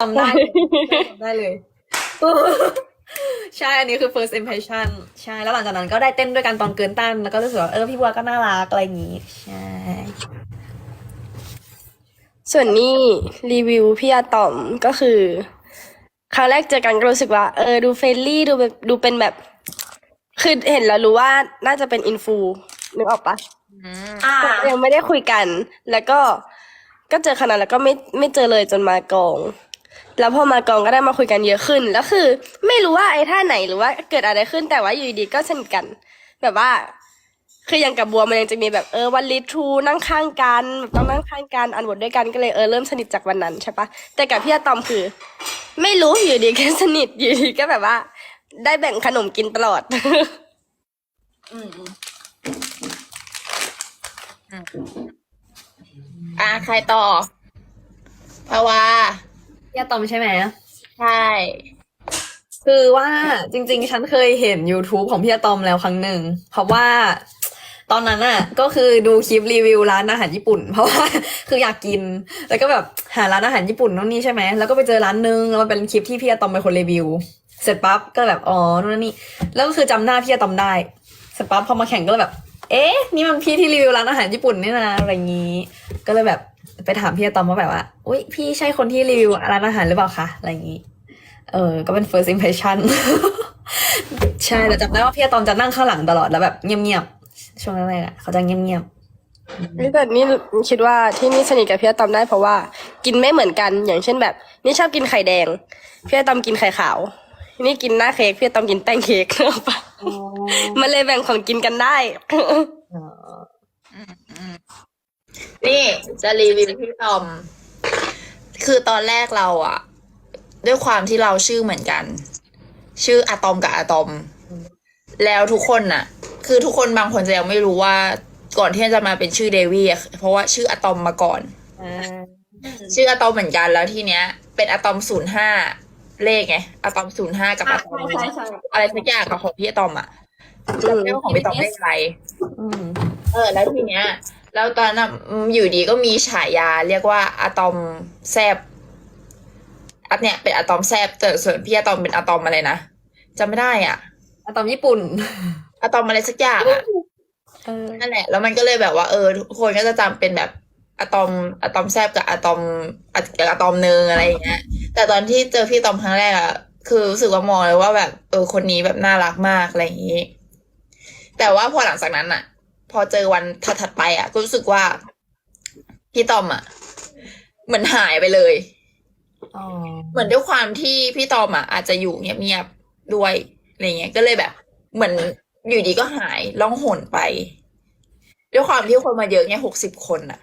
จำได้จำได้เลย ใช่ อันนี้คือ first impression ใช่ แล้วหลังจากนั้นก็ได้เต้นด้วยกันตอนเกินต้านแล้วก็รู้สึกว่าเออพี่บัวก็น่ารักอะไรอย่างงี้ ใช่ ส่วนนี้รีวิวพี่อาตอมก็คือ ครั้งแรกเจอกันก็รู้สึกว่า เออดูเฟรนลี่ดูแบบดูเป็นแบบ คือเห็นแล้วรู้ว่าน่าจะเป็นอินฟูนึกออกปะอ่ายังไม่ได้คุยกัน แล้วก็ก็เจอขนาดแล้วก็ไม่ไม่เจอเลยจนมากอง แล้วพอมากองก็ได้มาคุยกันเยอะขึ้น แล้วคือ ไม่รู้ว่าไอ้ท่าไหนหรือว่าเกิดอะไรขึ้นแต่ว่าอยู่ดีๆก็สนิทกัน แบบว่า คืออย่างกับบัวมันยังจะมีแบบเออวันลิทรูนั่งข้างกันแบบต้องนั่งข้างกันอ่านบทด้วยกันก็เลยเออเริ่มสนิทจากวันนั้นใช่ปะแต่กับพี่อะตอมคือ ไม่รู้อยู่ดีก็สนิทอยู่ดีก็แบบว่า ได้แบ่งขนมกินตลอด อืมอืมอืมอะใครต่อภาวา พี่อะตอมใช่ไหมใช่ คือว่าจริง ๆ ฉันเคยเห็น YouTube ของพี่อะตอมแล้วครั้งหนึ่ง เพราะว่าตอนนั้นอะ ก็คือดูคลิปรีวิวร้านอาหารญี่ปุ่น เพราะว่าคืออยากกิน แล้วก็แบบหาร้านอาหารญี่ปุ่นนู่นนี่ใช่ไหมแล้วก็ไปเจอร้านนึงแล้วมันเป็นคลิปที่พี่อะตอมเป็นคนรีวิว เสร็จปั๊บก็แบบอ๋อนู่นนนนี่แล้วก็คือจำหน้าพี่อะตอมได้ เสร็จปั๊บพอมาแข่งก็เลยแบบ เอ๊ะ นี่มันพี่ที่รีวิวร้านอาหารญี่ปุ่นนี่นะอะไรอย่างนี้ ก็เลยแบบไปถามพี่อะตอมว่าแบบว่าอุ้ยพี่ใช่คนที่รีวิวร้านอาหารหรือเปล่าคะอะไรอย่างนี้ เออ ก็เป็น first impression ใช่แต่จำได้ว่าพี่อะตอมจะนั่งข้างหลังตลอดแล้วแบบเงียบๆช่วงแรกๆอะเขาจะเงียบนี่แต่นี่คิดว่าที่นี่สนิทกับพี่อาตอมได้เพราะว่า กินไม่เหมือนกันอย่างเช่นแบบ นี่ชอบกินไข่แดงพี่อาตอมกินไข่ขาว นี่กินหน้าเค้กพี่อาตอมกินแป้งเค้กนึกออกปะๆมันเลยแบ่งของกินกันได้ นี่จะรีวิวพี่ตอม คือตอนแรกเราอะด้วยความที่เราชื่อเหมือนกัน ชื่ออะตอมกับอะตอม แล้วทุกคนน่ะ คือทุกคนบางคนจะยังไม่รู้ว่าก่อนที่จะมาเป็นชื่อเดวี่อะเพราะว่าชื่ออะตอมมาก่อนอ่าชื่ออะตอมเหมือนกันแล้วทีเนี้ย เป็นอะตอมศูนย์ห้าเลขไงอะตอมศูนย์ห้ากับอะตอมอะไรสักอย่างกับของพี่อะตอมอะจำไม่ว่าของพี่ตอมเลขอะไรอืมเออแล้วทีเนี้ย แล้วตอนนั้นอะอืมอยู่ดีก็มีฉายาเรียกว่าอะตอมแซบอันเนี้ยเป็นอะตอมแซบแต่ส่วนพี่อะตอมเป็นอะตอมอะไรนะจำไม่ได้อะอะตอมญี่ปุ่นอะตอมอะไรสักอย่างอะเออนั่นแหละ แล้วมันก็เลยแบบว่าเออทุกคนก็จะจำเป็นแบบอะตอมอะตอมแซบกับอะตอมอะอะตอมเนึงอะไรอย่างเงี้ย แต่ตอนที่เจอพี่ตอมครั้งแรกอะคือรู้สึกว่ามองเลยว่าแบบเออคนนี้แบบน่ารักมากอะไรอย่างงี้ แต่ว่าพอหลังจากนั้นอะ พอเจอวันถัดๆไปอะก็รู้สึกว่า พี่ตอมอะเหมือนหายไปเลยอ๋อเหมือนด้วยความที่พี่ตอมอะอาจจะอยู่เงียบๆด้วยอะไรเงี้ย ก็เลยแบบ เหมือนอยู่ดีก็หายล่องหนไป ด้วยความที่คนมาเยอะเงี้ยหกสิบคนอะ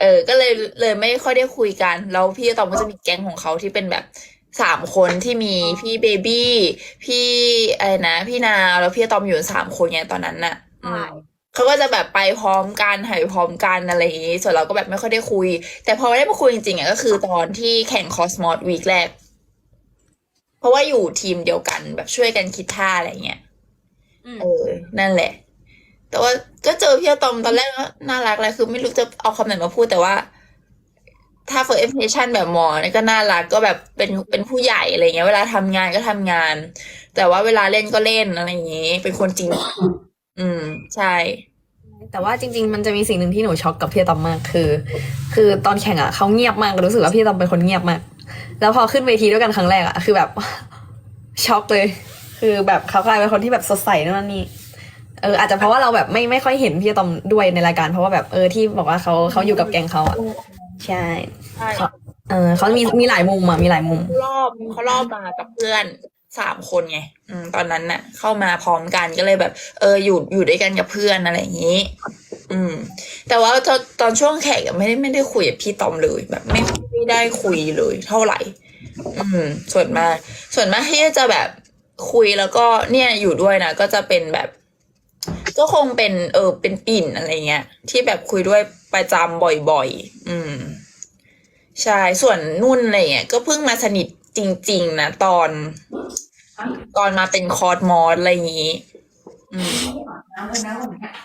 เออ ก็เลยเลยไม่ค่อยได้คุยกัน แล้วพี่ตอมก็จะมีแก๊งของเขาที่เป็นแบบสามคนที่มีพี่เบบี้พี่อะไรนะพี่นาวแล้วพี่ตอมอยู่สามคนไงตอนนั้นน่ะอืม เขาก็จะแบบไปพร้อมกันหายไปพร้อมกันอะไรอย่างนี้ ส่วนเราก็แบบไม่ค่อยได้คุย แต่พอได้มาคุยจริงๆอะก็คือตอนที่แข่งคอสมอสวีคแรก เพราะว่าอยู่ทีมเดียวกันแบบช่วยกันคิดท่าอะไรเงี้ยอืมเออ นั่นแหละ แต่ว่าก็เจอพี่อะตอมตอนแรกก็น่ารักเลยคือไม่รู้จะเอาคำไหนมาพูดแต่ว่า ถ้า first impression แบบหมอเนี่ยก็น่ารักก็แบบเป็นเป็นผู้ใหญ่อะไรเงี้ย เวลาทำงานก็ทำงาน แต่ว่าเวลาเล่นก็เล่นอะไรอย่างงี้ เป็นคนจริง อืม ใช่ แต่ว่าจริง ๆ มันจะมีสิ่งหนึ่งที่หนูช็อกกับพี่อะตอมมากคือ คือตอนแข่งอะเขาเงียบมากรู้สึกว่าพี่อะตอมเป็นคนเงียบมาก แล้วพอขึ้นเวทีด้วยกันครั้งแรกอะคือแบบ ช็อกเลย คือแบบเขากลายเป็นคนที่แบบสดใสนั่นนนนี่เอออาจจะเพราะว่าเราแบบไม่ไม่ค่อยเห็นพี่อะตอมด้วยในรายการ เพราะว่าแบบเออที่บอกว่าเขาเขาอยู่กับแกงเขาอะใช่ใช่ เขาเออเขามีมีหลายมุมอะมีหลายมุม รอบเขารอบมากับเพื่อน สามคนไงอืมตอนนั้นน่ะ เข้ามาพร้อมกันก็เลยแบบ เอออยู่อยู่ด้วยกันกับเพื่อนอะไรอย่างนี้ อืม แต่ว่าตอนตอนช่วงแข่งอะไม่ได้ไม่ได้คุยกับพี่ตอมเลยแบบไม่ไม่ได้คุยเลยเท่าไหร่ อืม ส่วนมากส่วนมากที่จะแบบคุยแล้วก็เนี่ยอยู่ด้วยนะก็จะเป็นแบบ ก็คงเป็นเออเป็นปิ่นอะไรเงี้ย ที่แบบคุยด้วยประจำบ่อยๆ อืม ใช่ส่วนนุ่นอะไรเงี้ยก็เพิ่งมาสนิท จริง ๆ นะ ตอน ตอนมาเป็นคอร์สมอสอะไรอย่างงี้อืม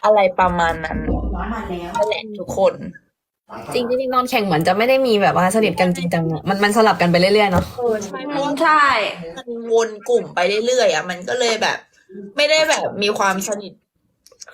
อะไรประมาณนั้นนั่นแหละทุกคน จริงจริงๆตอนแข่งเหมือนจะไม่ได้มีแบบว่าสนิทกันจริงจังอะมันมันสลับกันไปเรื่อยๆเนาะเออใช่เพราะว่าใช่มันวนกลุ่มไปเรื่อยๆอะ มันก็เลยแบบ ไม่ได้แบบมีความสนิท